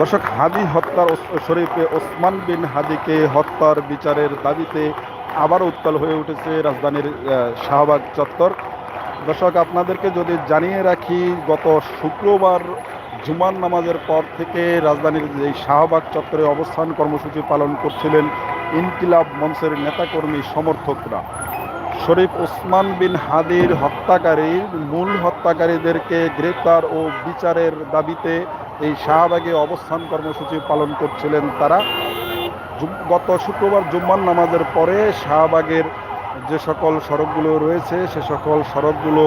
দর্শক হাদি হত্যার শরীফে ওসমান বিন হাদিকে হত্যার বিচারের দাবিতে আবার উত্তাল হয়ে উঠেছে রাজধানীর শাহবাগ চত্বর। দর্শক, আপনাদেরকে যদি জানিয়ে রাখি, গত শুক্রবার জুমার নামাজের পর থেকে রাজধানীর এই শাহবাগ চত্বরে অবস্থান কর্মসূচি পালন করছিলেন ইনকিলাব মঞ্চের নেতাকর্মী সমর্থকরা। শরীফ ওসমান বিন হাদির হত্যাকারী, মূল হত্যাকারীদেরকে গ্রেপ্তার ও বিচারের দাবিতে এই শাহবাগে অবস্থান কর্মসূচি পালন করছিলেন তারা। গত শুক্রবার জুম্মান নামাজের পরে শাহবাগের যে সকল সড়কগুলো রয়েছে, সে সকল সড়কগুলো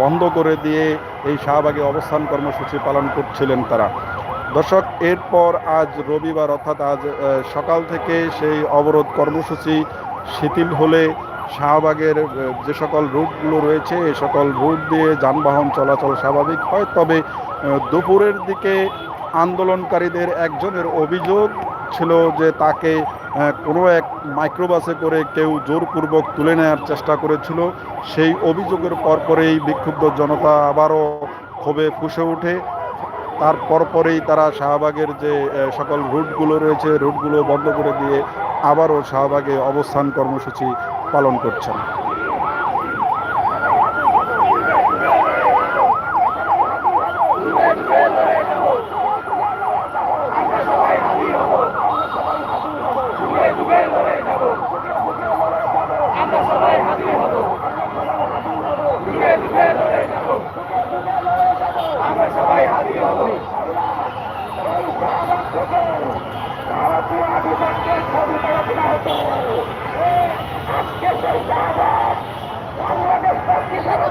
বন্ধ করে দিয়ে এই শাহবাগে অবস্থান কর্মসূচি পালন করছিলেন তারা। দর্শক, এরপর আজ রবিবার অর্থাৎ আজ সকাল থেকে সেই অবরোধ কর্মসূচি শিথিল হলে শাহবাগের যে সকল রুটগুলো রয়েছে, এ সকল রুট দিয়ে যানবাহন চলাচল স্বাভাবিক হয়। তবে দুপুরের দিকে আন্দোলনকারীদের একজনের অভিযোগ ছিল যে তাকে কোনো এক মাইক্রোবাসে করে কেউ জোরপূর্বক তুলে নেওয়ার চেষ্টা করেছিল। সেই অভিযোগের পরপরেই বিক্ষুব্ধ জনতা আবারও ক্ষোভে ফুসে ওঠে। তার পরপরেই তারা শাহবাগের যে সকল রুটগুলো রয়েছে, রুটগুলো বন্ধ করে দিয়ে আবারও শাহবাগে অবস্থান কর্মসূচি পালন করছেন। ভারতীয় আধিপত্যের ছবি করা হতো আজকে সেই বাংলাদেশ শক্তিশালী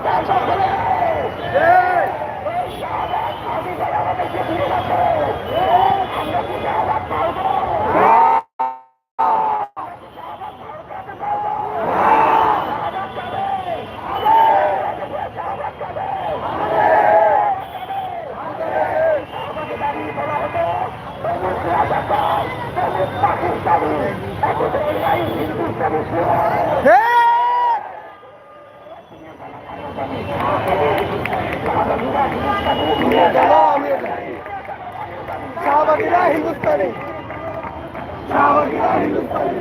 পাকিস্তানি শাহবাগীরা হিন্দুস্তানি শাহবাগীরা হিন্দুস্তানি